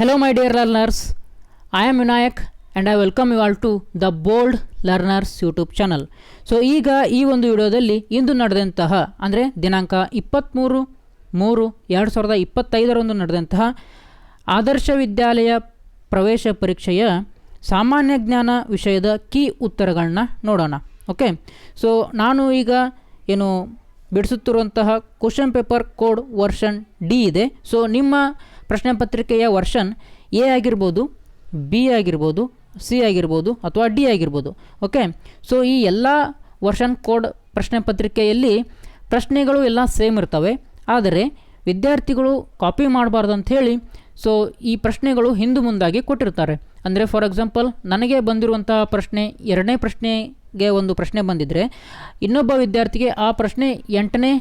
Hello, my dear learners. I am Vinayak and I welcome you all to the bold learners YouTube channel so ಈಗ ಈ ಒಂದು ವಿಡಿಯೋದಲ್ಲಿ ಇಂದು ನಡೆದಂತಹ ಅಂದರೆ ದಿನಾಂಕ ಇಪ್ಪತ್ತ್ಮೂರು ಮೂರು ಎರಡು ಸಾವಿರದ ಇಪ್ಪತ್ತೈದರಂದು ನಡೆದಂತಹ ಆದರ್ಶ ವಿದ್ಯಾಲಯ ಪ್ರವೇಶ ಪರೀಕ್ಷೆಯ ಸಾಮಾನ್ಯ ಜ್ಞಾನ ವಿಷಯದ ಕೀ ಉತ್ತರಗಳನ್ನ ನೋಡೋಣ. ಓಕೆ ಸೊ ನಾನು ಈಗ ಏನು ಬಿಡಿಸುತ್ತಿರುವಂತಹ question paper code version D ಇದೆ. ಸೊ ನಿಮ್ಮ ಪ್ರಶ್ನೆ ಪತ್ರಿಕೆಯ ವರ್ಷನ್ ಎ ಆಗಿರ್ಬೋದು, ಬಿ ಆಗಿರ್ಬೋದು, ಸಿ ಆಗಿರ್ಬೋದು ಅಥವಾ ಡಿ ಆಗಿರ್ಬೋದು. ಓಕೆ ಸೊ ಈ ಎಲ್ಲ ವರ್ಷನ್ ಕೋಡ್ ಪ್ರಶ್ನೆ ಪತ್ರಿಕೆಯಲ್ಲಿ ಪ್ರಶ್ನೆಗಳು ಎಲ್ಲ ಸೇಮ್ ಇರ್ತವೆ. ಆದರೆ ವಿದ್ಯಾರ್ಥಿಗಳು ಕಾಪಿ ಮಾಡಬಾರ್ದು ಅಂಥೇಳಿ ಸೊ ಈ ಪ್ರಶ್ನೆಗಳು ಹಿಂದೆ ಮುಂದಾಗಿ ಕೊಟ್ಟಿರ್ತಾರೆ. ಅಂದರೆ ಫಾರ್ ಎಕ್ಸಾಂಪಲ್ ನನಗೆ ಬಂದಿರುವಂತಹ ಪ್ರಶ್ನೆ, ಎರಡನೇ ಪ್ರಶ್ನೆಗೆ ಒಂದು ಪ್ರಶ್ನೆ ಬಂದಿದ್ದರೆ ಇನ್ನೊಬ್ಬ ವಿದ್ಯಾರ್ಥಿಗೆ ಆ ಪ್ರಶ್ನೆ ಎಂಟನೇ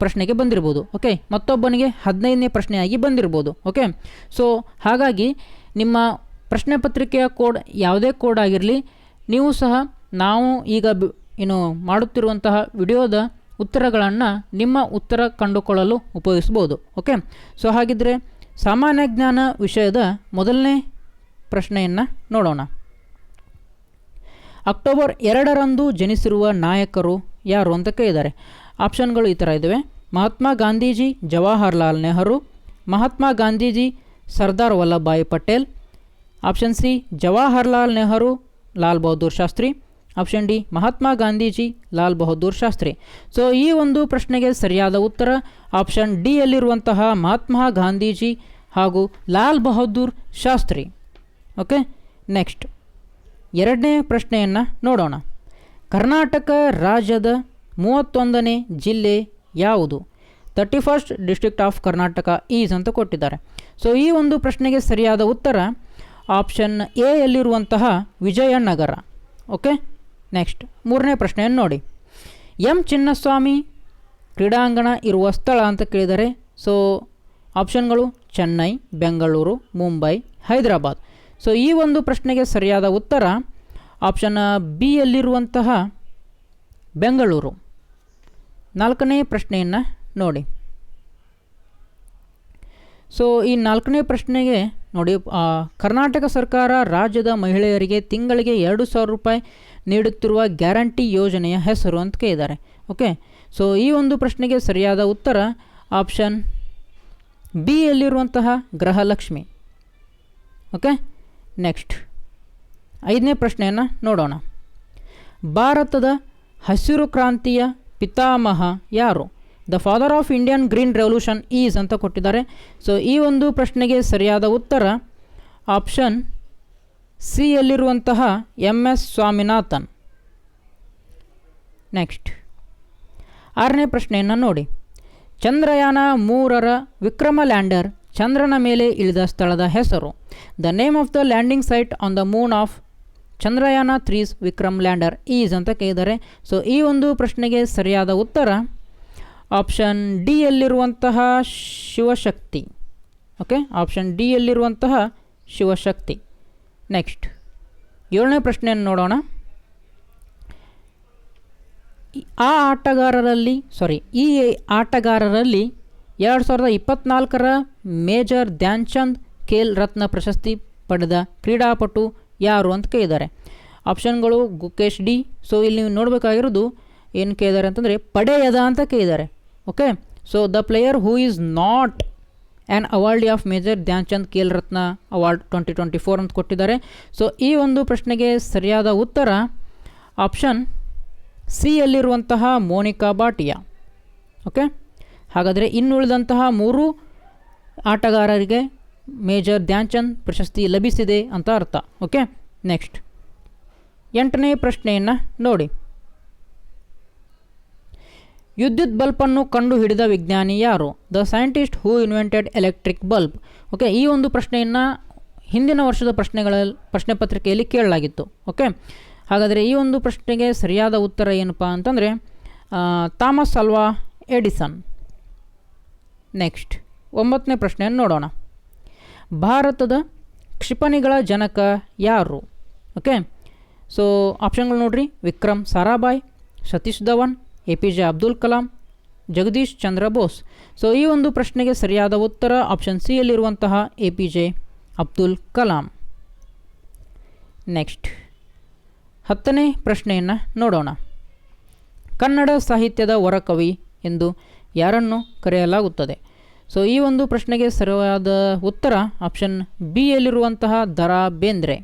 ಪ್ರಶ್ನೆಗೆ ಬಂದಿರ್ಬೋದು ಓಕೆ ಮತ್ತೊಬ್ಬನಿಗೆ ಹದಿನೈದನೇ ಪ್ರಶ್ನೆಯಾಗಿ ಬಂದಿರ್ಬೋದು ಓಕೆ ಸೊ ಹಾಗಾಗಿ ನಿಮ್ಮ ಪ್ರಶ್ನೆ ಪತ್ರಿಕೆಯ ಕೋಡ್ ಯಾವುದೇ ಕೋಡ್ ಆಗಿರಲಿ, ನೀವು ಸಹ ನಾವು ಈಗ ಏನು ಮಾಡುತ್ತಿರುವಂತಹ ವಿಡಿಯೋದ ಉತ್ತರಗಳನ್ನು ನಿಮ್ಮ ಉತ್ತರ ಕಂಡುಕೊಳ್ಳಲು ಉಪಯೋಗಿಸ್ಬೋದು ಓಕೆ ಸೊ ಹಾಗಿದ್ದರೆ ಸಾಮಾನ್ಯ ಜ್ಞಾನ ವಿಷಯದ ಮೊದಲನೇ ಪ್ರಶ್ನೆಯನ್ನು ನೋಡೋಣ. ಅಕ್ಟೋಬರ್ ಎರಡರಂದು ಜನಿಸಿರುವ ನಾಯಕರು ಯಾರು ಅಂತ ಕೇಳಿದ್ದಾರೆ. ಆಪ್ಷನ್ಗಳು ಈ ಥರ ಇದ್ದಾವೆ. Mahatma Gandhiji, Jawaharlal Nehru, Mahatma Gandhiji, Sardar Vallabhbhai Patel. Option C, Jawaharlal Nehru, Lal Bahadur Shastri. Option D, Mahatma Gandhiji, Lal Bahadur Shastri. So, ಈ ಒಂದು ಪ್ರಶ್ನೆಗೆ ಸರಿಯಾದ ಉತ್ತರ ಆಪ್ಷನ್ ಡಿಯಲ್ಲಿರುವಂತಹ ಮಹಾತ್ಮ ಗಾಂಧೀಜಿ ಹಾಗೂ ಲಾಲ್ ಬಹದ್ದೂರ್ ಶಾಸ್ತ್ರಿ. Okay, next. ಎರಡನೇ ಪ್ರಶ್ನೆಯನ್ನು ನೋಡೋಣ. ಕರ್ನಾಟಕ ರಾಜ್ಯದ ಮೂವತ್ತೊಂದನೇ ಜಿಲ್ಲೆ ಯಾವುದು? Thirty first district of Karnataka is ಅಂತ ಕೊಟ್ಟಿದ್ದಾರೆ. ಸೊ ಈ ಒಂದು ಪ್ರಶ್ನೆಗೆ ಸರಿಯಾದ ಉತ್ತರ option A Vijayanagara. Okay next ಮೂರನೇ ಪ್ರಶ್ನೆಯನ್ನು ನೋಡಿ. ಎಂ ಚಿನ್ನಸ್ವಾಮಿ ಕ್ರೀಡಾಂಗಣ ಇರುವ ಸ್ಥಳ ಅಂತ ಕೇಳಿದರೆ ಸೊ ಆಪ್ಷನ್ಗಳು ಚೆನ್ನೈ, ಬೆಂಗಳೂರು, ಮುಂಬೈ, ಹೈದರಾಬಾದ್. ಸೊ ಈ ಒಂದು ಪ್ರಶ್ನೆಗೆ ಸರಿಯಾದ ಉತ್ತರ ಆಪ್ಷನ್ ಬಿ ಯಲ್ಲಿರುವಂತಹ ಬೆಂಗಳೂರು. ನಾಲ್ಕನೇ ಪ್ರಶ್ನೆಯನ್ನು ನೋಡಿ. ಸೊ ಈ ನಾಲ್ಕನೇ ಪ್ರಶ್ನೆಗೆ ನೋಡಿ ಕರ್ನಾಟಕ ಸರ್ಕಾರ ರಾಜ್ಯದ ಮಹಿಳೆಯರಿಗೆ ತಿಂಗಳಿಗೆ ಎರಡು ಸಾವಿರ ರೂಪಾಯಿ ನೀಡುತ್ತಿರುವ ಗ್ಯಾರಂಟಿ ಯೋಜನೆಯ ಹೆಸರು ಅಂತ ಕೇಳಿದ್ದಾರೆ. ಓಕೆ ಸೊ ಈ ಒಂದು ಪ್ರಶ್ನೆಗೆ ಸರಿಯಾದ ಉತ್ತರ ಆಪ್ಷನ್ ಬಿ ಯಲ್ಲಿರುವಂತಹ ಗೃಹಲಕ್ಷ್ಮಿ. ಓಕೆ ನೆಕ್ಸ್ಟ್ ಐದನೇ ಪ್ರಶ್ನೆಯನ್ನು ನೋಡೋಣ. ಭಾರತದ ಹಸಿರು ಕ್ರಾಂತಿಯ ಪಿತಾಮಹ ಯಾರು? The father of Indian green revolution is ಅಂತ ಕೊಟ್ಟಿದ್ದಾರೆ. ಸೊ ಈ ಒಂದು ಪ್ರಶ್ನೆಗೆ ಸರಿಯಾದ ಉತ್ತರ ಆಪ್ಷನ್ ಸಿ ಯಲ್ಲಿರುವಂತಹ ಎಂ ಎಸ್ ಸ್ವಾಮಿನಾಥನ್. ನೆಕ್ಸ್ಟ್ ಆರನೇ ಪ್ರಶ್ನೆಯನ್ನು ನೋಡಿ. ಚಂದ್ರಯಾನ ಮೂರರ ವಿಕ್ರಮ ಲ್ಯಾಂಡರ್ ಚಂದ್ರನ ಮೇಲೆ ಇಳಿದ ಸ್ಥಳದ ಹೆಸರು. The name of the landing site on the moon of Chandrayaan three's Vikram lander is ಅಂತ ಕೇಳಿದ್ದಾರೆ. ಸೊ ಈ ಒಂದು ಪ್ರಶ್ನೆಗೆ ಸರಿಯಾದ ಉತ್ತರ ಆಪ್ಷನ್ ಡಿ ಯಲ್ಲಿರುವಂತಹ ಶಿವಶಕ್ತಿ. ಓಕೆ ಆಪ್ಷನ್ ಡಿ ಯಲ್ಲಿರುವಂತಹ ಶಿವಶಕ್ತಿ. ನೆಕ್ಸ್ಟ್ ಏಳನೇ ಪ್ರಶ್ನೆಯನ್ನು ನೋಡೋಣ. ಆ ಆಟಗಾರರಲ್ಲಿ ಸಾರಿ ಈ ಆಟಗಾರರಲ್ಲಿ ಎರಡು ಸಾವಿರದ ಇಪ್ಪತ್ನಾಲ್ಕರ ಮೇಜರ್ ಧ್ಯಾನ್ಚಂದ್ ಖೇಲ್ ರತ್ನ ಪ್ರಶಸ್ತಿ ಪಡೆದ ಕ್ರೀಡಾಪಟು ಯಾರು ಅಂತ ಕೇಳಿದ್ದಾರೆ. ಆಪ್ಷನ್ಗಳು ಗುಕೇಶ್ ಡಿ. ಸೊ ಇಲ್ಲಿ ನೀವು ನೋಡಬೇಕಾಗಿರೋದು ಏನು ಕೇಳಿದ್ದಾರೆ ಅಂತಂದರೆ ಪಡೆಯದ ಅಂತ ಕೇಳಿದ್ದಾರೆ. Okay so the player who is not an awardee of major Dhyanchand Khel Ratna award twenty twenty four ಅಂತ ಕೊಟ್ಟಿದ್ದಾರೆ. ಸೊ ಈ ಒಂದು ಪ್ರಶ್ನೆಗೆ ಸರಿಯಾದ ಉತ್ತರ ಆಪ್ಷನ್ ಸಿ ಅಲ್ಲಿರುವಂತಹ ಮೋನಿಕಾ ಬಾಟಿಯಾ ಓಕೆ ಹಾಗಾದರೆ ಇನ್ನುಳಿದಂತಹ ಮೂರು ಆಟಗಾರರಿಗೆ ಮೇಜರ್ ಧ್ಯಾನ್ಚಂದ್ ಪ್ರಶಸ್ತಿ ಲಭಿಸಿದೆ ಅಂತ ಅರ್ಥ. ಓಕೆ? ನೆಕ್ಸ್ಟ್. ಎಂಟನೇ ಪ್ರಶ್ನೆಯನ್ನು ನೋಡಿ. ವಿದ್ಯುತ್ ಬಲ್ಬನ್ನು ಕಂಡುಹಿಡಿದ ವಿಜ್ಞಾನಿ ಯಾರು? The scientist who invented electric bulb okay, ಈ ಒಂದು ಪ್ರಶ್ನೆಯನ್ನು ಹಿಂದಿನ ವರ್ಷದ ಪ್ರಶ್ನೆಗಳ ಪ್ರಶ್ನೆ ಪತ್ರಿಕೆಯಲ್ಲಿ ಕೇಳಲಾಗಿತ್ತು. ಓಕೆ? ಹಾಗಾದರೆ ಈ ಒಂದು ಪ್ರಶ್ನೆಗೆ ಸರಿಯಾದ ಉತ್ತರ ಏನಪ್ಪ ಅಂತಂದರೆ ಥಾಮಸ್ ಅಲ್ವಾ ಎಡಿಸನ್. ನೆಕ್ಸ್ಟ್. ಒಂಬತ್ತನೇ ಪ್ರಶ್ನೆಯನ್ನು ನೋಡೋಣ. ಭಾರತದ ಕ್ಷಿಪಣಿಗಳ ಜನಕ ಯಾರು? ಓಕೆ ಸೊ ಆಪ್ಷನ್ಗಳು ನೋಡ್ರಿ. Vikram Sarabhai, Satish Dhawan, A P J Abdul Kalam, Jagadish Chandra Bose. So ಈ ಒಂದು ಪ್ರಶ್ನೆಗೆ ಸರಿಯಾದ ಉತ್ತರ option C ಯಲ್ಲಿರುವಂತಹ A P J Abdul Kalam. Next ಹತ್ತನೇ ಪ್ರಶ್ನೆಯನ್ನು ನೋಡೋಣ. ಕನ್ನಡ ಸಾಹಿತ್ಯದ ವರಕವಿ ಎಂದು ಯಾರನ್ನು ಕರೆಯಲಾಗುತ್ತದೆ? ಸೊ ಈ ಒಂದು ಪ್ರಶ್ನೆಗೆ ಸರಿಯಾದ ಉತ್ತರ ಆಪ್ಷನ್ ಬಿ ಯಲ್ಲಿರುವಂತಹ ದರಾ ಬೇಂದ್ರೆ.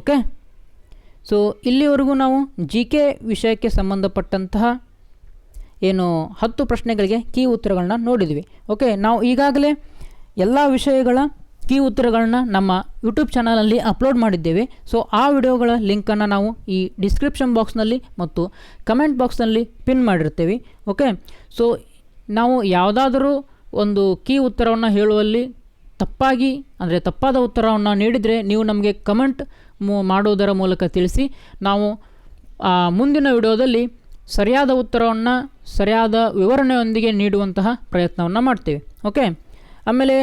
ಓಕೆ ಸೊ ಇಲ್ಲಿವರೆಗೂ ನಾವು ಜಿ ಕೆ ವಿಷಯಕ್ಕೆ ಸಂಬಂಧಪಟ್ಟಂತಹ ಏನು ಹತ್ತು ಪ್ರಶ್ನೆಗಳಿಗೆ ಕೀ ಉತ್ತರಗಳನ್ನ ನೋಡಿದ್ವಿ. ಓಕೆ ನಾವು ಈಗಾಗಲೇ ಎಲ್ಲ ವಿಷಯಗಳ ಕೀ ಉತ್ತರಗಳನ್ನ ನಮ್ಮ ಯೂಟ್ಯೂಬ್ ಚಾನಲಲ್ಲಿ ಅಪ್ಲೋಡ್ ಮಾಡಿದ್ದೇವೆ. ಸೊ ಆ ವಿಡಿಯೋಗಳ ಲಿಂಕನ್ನು ನಾವು ಈ ಡಿಸ್ಕ್ರಿಪ್ಷನ್ ಬಾಕ್ಸ್ನಲ್ಲಿ ಮತ್ತು ಕಮೆಂಟ್ ಬಾಕ್ಸ್ನಲ್ಲಿ ಪಿನ್ ಮಾಡಿರ್ತೇವೆ. ಓಕೆ ಸೊ ನಾವು ಯಾವುದಾದರೂ ಒಂದು ಕೀ ಉತ್ತರವನ್ನು ಹೇಳುವಲ್ಲಿ ತಪ್ಪಾಗಿ, ಅಂದರೆ ತಪ್ಪಾದ ಉತ್ತರವನ್ನು ನೀಡಿದರೆ ನೀವು ನಮಗೆ ಕಮೆಂಟ್ ಮಾಡುವುದರ ಮೂಲಕ ತಿಳಿಸಿ, ನಾವು ಮುಂದಿನ ವಿಡಿಯೋದಲ್ಲಿ ಸರಿಯಾದ ಉತ್ತರವನ್ನು, ಸರಿಯಾದ ವಿವರಣೆಯೊಂದಿಗೆ ನೀಡುವಂತಹ ಪ್ರಯತ್ನವನ್ನು ಮಾಡ್ತೇವೆ. ಓಕೆ? ಆಮೇಲೆ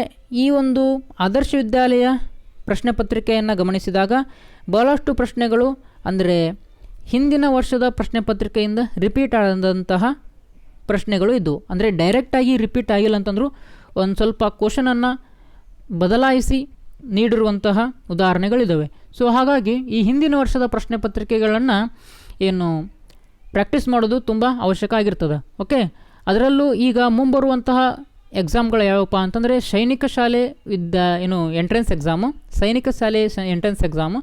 ಈ ಒಂದು ಆದರ್ಶ ವಿದ್ಯಾಲಯ ಪ್ರಶ್ನೆ ಪತ್ರಿಕೆಯನ್ನು ಗಮನಿಸಿದಾಗ ಬಹಳಷ್ಟು ಪ್ರಶ್ನೆಗಳು ಅಂದರೆ ಹಿಂದಿನ ವರ್ಷದ ಪ್ರಶ್ನೆ ಪತ್ರಿಕೆಯಿಂದ ರಿಪೀಟ್ ಆದಂತಹ ಪ್ರಶ್ನೆಗಳು ಇದ್ದವು ಅಂದರೆ ಡೈರೆಕ್ಟಾಗಿ ರಿಪೀಟ್ ಆಗಿಲ್ಲ ಅಂತಂದರೂ ಒಂದು ಸ್ವಲ್ಪ ಕ್ವಶನನ್ನು ಬದಲಾಯಿಸಿ ನೀಡಿರುವಂತಹ ಉದಾಹರಣೆಗಳಿದ್ದಾವೆ ಸೊ ಹಾಗಾಗಿ ಈ ಹಿಂದಿನ ವರ್ಷದ ಪ್ರಶ್ನೆ ಪತ್ರಿಕೆಗಳನ್ನು ಏನು ಪ್ರಾಕ್ಟೀಸ್ ಮಾಡೋದು ತುಂಬ ಅವಶ್ಯಕ ಆಗಿರ್ತದೆ. ಓಕೆ ಅದರಲ್ಲೂ ಈಗ ಮುಂಬರುವಂತಹ ಎಕ್ಸಾಮ್ಗಳು ಯಾವಪ್ಪ ಅಂತಂದರೆ ಸೈನಿಕ ಶಾಲೆ ವಿದ್ಯಾ ಏನು ಎಂಟ್ರೆನ್ಸ್ ಎಕ್ಸಾಮು ಸೈನಿಕ ಶಾಲೆ ಎಂಟ್ರೆನ್ಸ್ ಎಕ್ಸಾಮು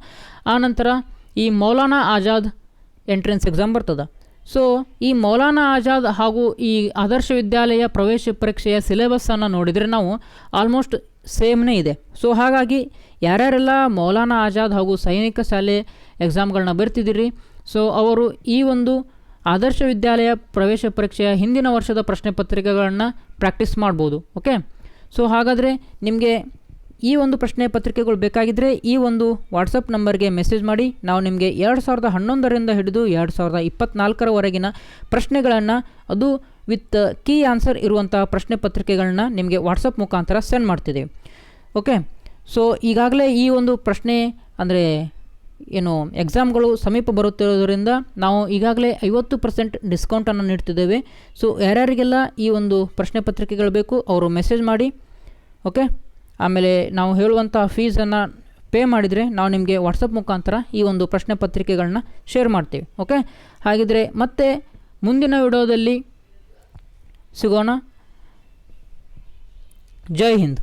ಆನಂತರ ಈ ಮೌಲಾನಾ ಆಜಾದ್ ಎಂಟ್ರೆನ್ಸ್ ಎಕ್ಸಾಮ್ ಬರ್ತದೆ. ಸೊ ಈ ಮೌಲಾನಾ ಆಜಾದ್ ಹಾಗೂ ಈ ಆದರ್ಶ ವಿದ್ಯಾಲಯ ಪ್ರವೇಶ ಪರೀಕ್ಷೆಯ ಸಿಲೆಬಸ್ಸನ್ನು ನೋಡಿದರೆ ನಾವು ಆಲ್ಮೋಸ್ಟ್ ಸೇಮ್ನೇ ಇದೆ. ಸೊ ಹಾಗಾಗಿ ಯಾರ್ಯಾರೆಲ್ಲ ಮೌಲಾನಾ ಆಜಾದ್ ಹಾಗೂ ಸೈನಿಕ ಶಾಲೆ ಎಕ್ಸಾಮ್ಗಳನ್ನ ಬರ್ತಿದ್ದೀರಿ ಸೊ ಅವರು ಈ ಒಂದು ಆದರ್ಶ ವಿದ್ಯಾಲಯ ಪ್ರವೇಶ ಪರೀಕ್ಷೆಯ ಹಿಂದಿನ ವರ್ಷದ ಪ್ರಶ್ನೆ ಪತ್ರಿಕೆಗಳನ್ನು ಪ್ರಾಕ್ಟೀಸ್ ಮಾಡ್ಬೋದು ಓಕೆ ಸೊ ಹಾಗಾದರೆ ನಿಮಗೆ ಈ ಒಂದು ಪ್ರಶ್ನೆ ಪತ್ರಿಕೆಗಳು ಬೇಕಾಗಿದ್ದರೆ ಈ ಒಂದು ವಾಟ್ಸಪ್ ನಂಬರ್ಗೆ ಮೆಸೇಜ್ ಮಾಡಿ. ನಾವು ನಿಮಗೆ ಎರಡು ಸಾವಿರದ ಹನ್ನೊಂದರಿಂದ ಹಿಡಿದು ಎರಡು ಸಾವಿರದ ಇಪ್ಪತ್ನಾಲ್ಕರವರೆಗಿನ ಪ್ರಶ್ನೆಗಳನ್ನು, ಅದು ವಿತ್ ಕೀ ಆನ್ಸರ್ ಇರುವಂಥ ಪ್ರಶ್ನೆ ಪತ್ರಿಕೆಗಳನ್ನ ನಿಮಗೆ ವಾಟ್ಸಪ್ ಮುಖಾಂತರ ಸೆಂಡ್ ಮಾಡ್ತಿದ್ದೀವಿ ಓಕೆ ಸೊ ಈಗಾಗಲೇ ಈ ಒಂದು ಪ್ರಶ್ನೆ, ಅಂದರೆ ಏನು ಎಕ್ಸಾಮ್ಗಳು ಸಮೀಪ ಬರುತ್ತಿರೋದರಿಂದ ನಾವು ಈಗಾಗಲೇ ಐವತ್ತು ಪರ್ಸೆಂಟ್ ಡಿಸ್ಕೌಂಟನ್ನು ನೀಡ್ತಿದ್ದೇವೆ. ಸೊ ಯಾರ್ಯಾರಿಗೆಲ್ಲ ಈ ಒಂದು ಪ್ರಶ್ನೆ ಪತ್ರಿಕೆಗಳು ಬೇಕು, ಅವರು ಮೆಸೇಜ್ ಮಾಡಿ. ಓಕೆ ಆಮೇಲೆ ನಾವು ಹೇಳುವಂಥ ಫೀಸನ್ನು ಪೇ ಮಾಡಿದರೆ ನಾವು ನಿಮಗೆ ವಾಟ್ಸಪ್ ಮುಖಾಂತರ ಈ ಒಂದು ಪ್ರಶ್ನೆ ಪತ್ರಿಕೆಗಳನ್ನ ಶೇರ್ ಮಾಡ್ತೀವಿ ಓಕೆ ಹಾಗಿದ್ರೆ ಮತ್ತೆ ಮುಂದಿನ ವಿಡಿಯೋದಲ್ಲಿ ಸಿಗೋಣ. ಜೈ ಹಿಂದ್.